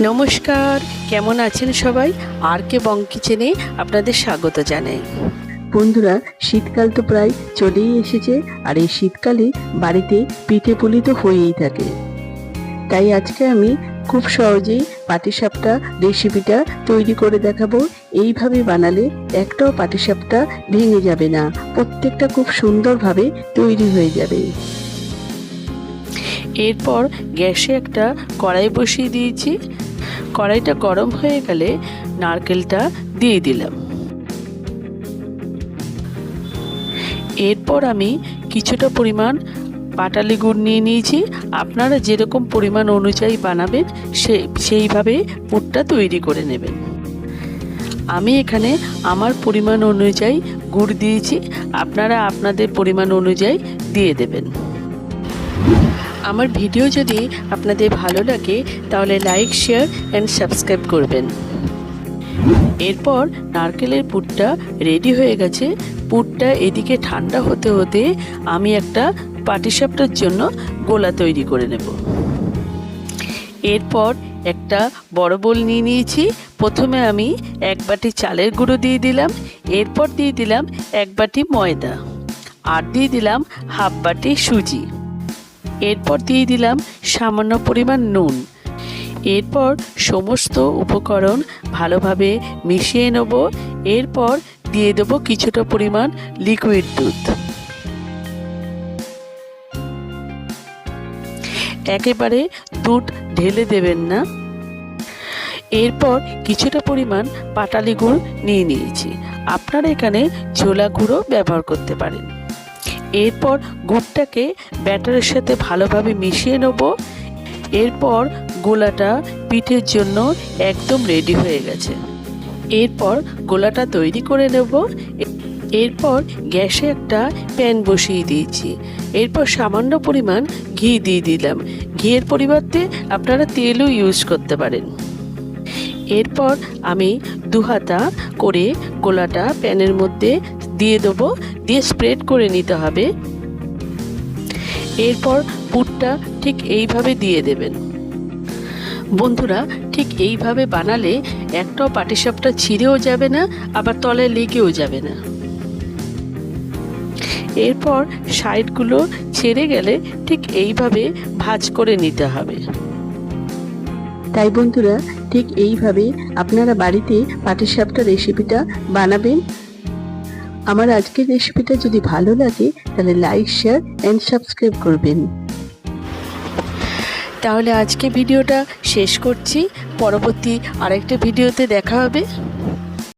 নমস্কার, কেমন আছেন সবাই? আর কে বং কিচেনে আপনাদের স্বাগত জানাই। বন্ধুরা, শীতকাল তো প্রায় চলেই এসেছে, আর এই শীতকালে বাড়িতে পিঠে পুলি তো হয়েই থাকে। তাই আজকে আমি খুব সহজেই পাটিসাপটা রেসিপিটা তৈরি করে দেখাবো। এইভাবে বানালে একটাও পাটিসাপটা ভেঙে যাবে না, প্রত্যেকটা খুব সুন্দরভাবে তৈরি হয়ে যাবে। এরপর গ্যাসে একটা কড়াই বসিয়ে দিয়েছি। কড়াইটা গরম হয়ে গেলে নারকেলটা দিয়ে দিলাম। এরপর আমি কিছুটা পরিমাণ পাটালি গুড় নিয়ে নিয়েছি। আপনারা যেরকম পরিমাণ অনুযায়ী বানাবেন, সে, সেইভাবে পুরটা তৈরি করে নেবেন। আমি এখানে আমার পরিমাণ অনুযায়ী গুড় দিয়েছি। আপনারা আপনাদের পরিমাণ অনুযায়ী দিয়ে দেবেন। আমার ভিডিও যদি আপনাদের ভালো লাগে, তাহলে লাইক শেয়ার অ্যান্ড সাবস্ক্রাইব করবেন। এরপর নারকেলের পুরটা রেডি হয়ে গেছে। পুরটা এদিকে ঠান্ডা হতে হতে আমি একটা পাটিসাপটার জন্য গোলা তৈরি করে নেব। এরপর একটা বড় বোল নিয়ে নিয়েছি। প্রথমে আমি এক বাটি চালের গুঁড়ো দিয়ে দিলাম। এরপর দিয়ে দিলাম এক বাটি ময়দা। আর দিয়ে দিলাম হাফ বাটি সুজি। এরপর দিয়ে দিলাম সামান্য পরিমাণ নুন। এরপর সমস্ত উপকরণ ভালোভাবে মিশিয়ে নেব। এরপর দিয়ে দেবো কিছুটা পরিমাণ লিকুইড দুধ। একেবারে দুধ ঢেলে দেবেন না। এরপর কিছুটা পরিমাণ পাটালি গুড় নিয়ে নিয়েছি। আপনারা এখানে ছোলা গুঁড়ো ব্যবহার করতে পারেন। এরপর গুড়টাকে ব্যাটারের সাথে ভালোভাবে মিশিয়ে নেব। এরপর গোলাটা পিঠের জন্য একদম রেডি হয়ে গেছে। এরপর গোলাটা তৈরি করে নেব। এরপর গ্যাসে একটা প্যান বসিয়ে দিয়েছি। এরপর সামান্য পরিমাণ ঘি দিয়ে দিলাম। ঘিয়ের পরিবর্তে আপনারা তেলও ইউজ করতে পারেন। এরপর আমি দুহাতা করে গোলাটা প্যানের মধ্যে দিয়ে দেবো। দিয়ে স্প্রেড করে নিতে হবে। এরপর পুরটা ঠিক এইভাবে দিয়ে দেবেন। বন্ধুরা, ঠিক এইভাবে বানালে একটাও পাটিসাপটা ছিঁড়েও যাবে না, আবার তলায় লেগেও যাবে না। এরপর সাইডগুলো ছেড়ে গেলে ঠিক এইভাবে ভাজ করে নিতে হবে। তাই বন্ধুরা, ঠিক এইভাবে আপনারা বাড়িতে পাটিসাপটা রেসিপিটা বানাবেন। আমার আজকের রেসিপিটা যদি ভালো লাগে, তাহলে লাইক শেয়ার অ্যান্ড সাবস্ক্রাইব করবেন। তাহলে আজকে ভিডিওটা শেষ করছি। পরবর্তী আরেকটা ভিডিওতে দেখা হবে।